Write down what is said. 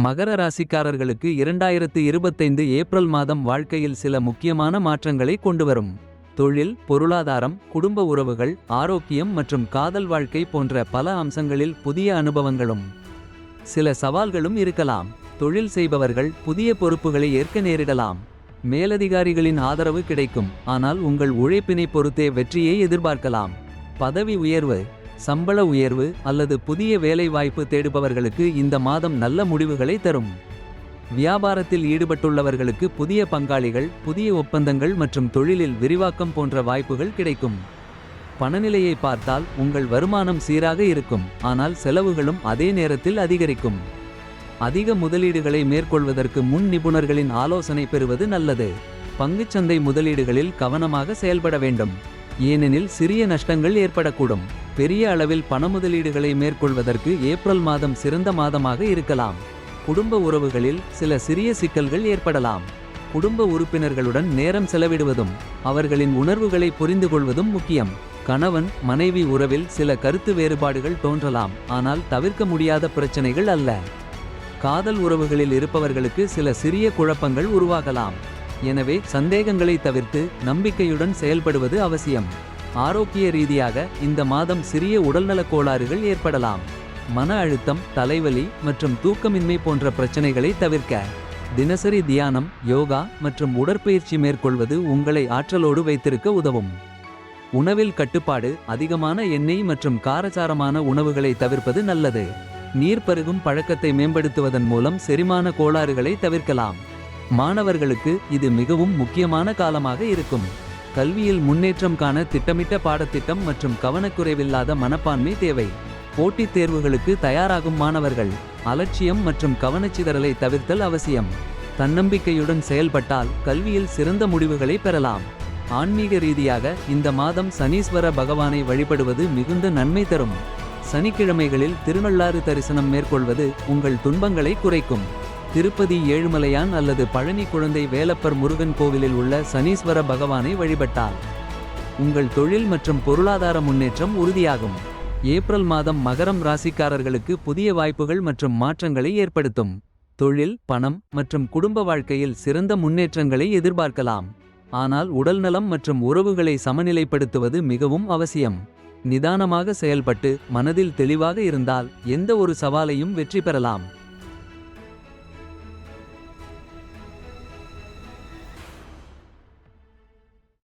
மகர ராசிக்காரர்களுக்கு இரண்டாயிரத்து இருபத்தைந்து ஏப்ரல் மாதம் வாழ்க்கையில் சில முக்கியமான மாற்றங்களை கொண்டுவரும். தொழில் பொருளாதாரம் குடும்ப உறவுகள் ஆரோக்கியம் மற்றும் காதல் வாழ்க்கை போன்ற பல அம்சங்களில் புதிய அனுபவங்களும். சில சவால்களும் இருக்கலாம். தொழில் செய்பவர்கள் புதிய பொறுப்புகளை ஏற்க நேரிடலாம். மேலதிகாரிகளின் ஆதரவு கிடைக்கும். ஆனால் உங்கள் உழைப்பினை பொறுத்தே வெற்றியை எதிர்பார்க்கலாம். பதவி உயர்வு சம்பள உயர்வு அல்லது புதிய வேலைவாய்ப்பு தேடுபவர்களுக்கு இந்த மாதம் நல்ல முடிவுகளை தரும். வியாபாரத்தில் ஈடுபட்டுள்ளவர்களுக்கு புதிய பங்காளிகள் புதிய ஒப்பந்தங்கள் மற்றும் தொழிலில் விரிவாக்கம் போன்ற வாய்ப்புகள் கிடைக்கும். பணநிலையை பார்த்தால் உங்கள் வருமானம் சீராக இருக்கும் ஆனால் செலவுகளும் அதே நேரத்தில் அதிகரிக்கும். அதிக முதலீடுகளை மேற்கொள்வதற்கு முன் நிபுணர்களின் ஆலோசனை பெறுவது நல்லது. பங்குச்சந்தை முதலீடுகளில் கவனமாக செயல்பட வேண்டும். ஏனெனில் சிறிய நஷ்டங்கள் ஏற்படக்கூடும். பெரிய அளவில் பண முதலீடுகளை மேற்கொள்வதற்கு ஏப்ரல் மாதம் சிறந்த மாதமாக இருக்கலாம். குடும்ப உறவுகளில் சில சிறிய சிக்கல்கள் ஏற்படலாம். குடும்ப உறுப்பினர்களுடன் நேரம் செலவிடுவதும் அவர்களின் உணர்வுகளை புரிந்துகொள்வதும் முக்கியம். கணவன் மனைவி உறவில் சில கருத்து வேறுபாடுகள் தோன்றலாம் ஆனால் தவிர்க்க முடியாத பிரச்சனைகள் அல்ல. காதல் உறவுகளில் இருப்பவர்களுக்கு சில சிறிய குழப்பங்கள் உருவாகலாம். எனவே சந்தேகங்களை தவிர்த்து நம்பிக்கையுடன் செயல்படுவது அவசியம். ஆரோக்கிய ரீதியாக இந்த மாதம் சிறிய உடல்நலக் கோளாறுகள் ஏற்படலாம். மன அழுத்தம் தலைவலி மற்றும் தூக்கமின்மை போன்ற பிரச்சனைகளை தவிர்க்க தினசரி தியானம் யோகா மற்றும் உடற்பயிற்சி மேற்கொள்வது உங்களை ஆற்றலோடு வைத்திருக்க உதவும். உணவில் கட்டுப்பாடு அதிகமான எண்ணெய் மற்றும் காரசாரமான உணவுகளை தவிர்ப்பது நல்லது. நீர் பருகும் பழக்கத்தை மேம்படுத்துவதன் மூலம் செரிமான கோளாறுகளை தவிர்க்கலாம். மாணவர்களுக்கு இது மிகவும் முக்கியமான காலமாக இருக்கும். கல்வியில் முன்னேற்றம் காண திட்டமிட்ட பாடத்திட்டம் மற்றும் கவனக்குறைவில்லாத மனப்பான்மை தேவை. போட்டித் தேர்வுகளுக்கு தயாராகும் மாணவர்கள் அலட்சியம் மற்றும் கவனச்சிதறலை தவிர்த்தல் அவசியம். தன்னம்பிக்கையுடன் செயல்பட்டால் கல்வியில் சிறந்த முடிவுகளை பெறலாம். ஆன்மீக ரீதியாக இந்த மாதம் சனீஸ்வர பகவானை வழிபடுவது மிகுந்த நன்மை தரும். சனிக்கிழமைகளில் திருநள்ளாறு தரிசனம் மேற்கொள்வது உங்கள் துன்பங்களை குறைக்கும். திருப்பதி ஏழுமலையான் அல்லது பழனி குழந்தை வேலப்பர் முருகன் கோவிலில் உள்ள சனீஸ்வர பகவானை வழிபட்டால் உங்கள் தொழில் மற்றும் பொருளாதார முன்னேற்றம் உறுதியாகும். ஏப்ரல் மாதம் மகரம் ராசிக்காரர்களுக்கு புதிய வாய்ப்புகள் மற்றும் மாற்றங்களை ஏற்படுத்தும். தொழில் பணம் மற்றும் குடும்ப வாழ்க்கையில் சிறந்த முன்னேற்றங்களை எதிர்பார்க்கலாம். ஆனால் உடல்நலம் மற்றும் உறவுகளை சமநிலைப்படுத்துவது மிகவும் அவசியம். நிதானமாக செயல்பட்டு மனதில் தெளிவாக இருந்தால் எந்த ஒரு சவாலையும் வெற்றி பெறலாம்.